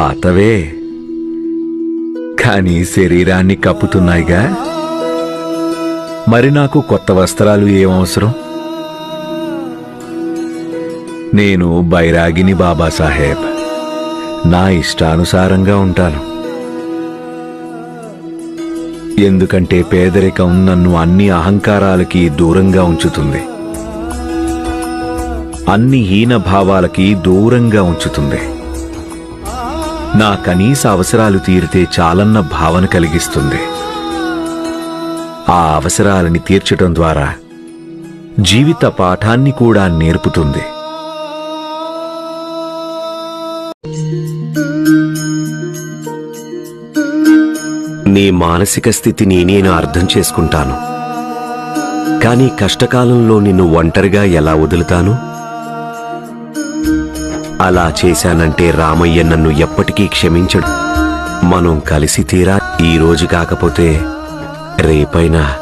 పాతవే. కానీ శరీరాన్ని కప్పుతున్నాయిగా? మరి నాకు కొత్త వస్త్రాలు ఏం అవసరం నేను బైరాగిని బాబాసాహెబ్. నా ఇష్టానుసారంగా ఉంటాను. ఎందుకంటే పేదరికం నన్ను అన్ని అహంకారాలకి దూరంగా ఉంచుతుంది. అన్ని హీన భావాలకి దూరంగా ఉంచుతుంది. నా కనీస అవసరాలు తీరితే చాలన్న భావన కలిగిస్తుంది. ఆ అవసరాలని తీర్చడం ద్వారా జీవిత పాఠాన్ని కూడా నేర్పుతుంది. నీ మానసిక స్థితిని నేను అర్థం చేసుకుంటాను. కానీ కష్టకాలంలో నిన్ను ఒంటరిగా ఎలా వదులుతాను? అలా చేశానంటే రామయ్య నన్ను ఎప్పటికీ క్షమించడు. మనం కలిసి తీరా ఈ రోజు కాకపోతే రేపైనా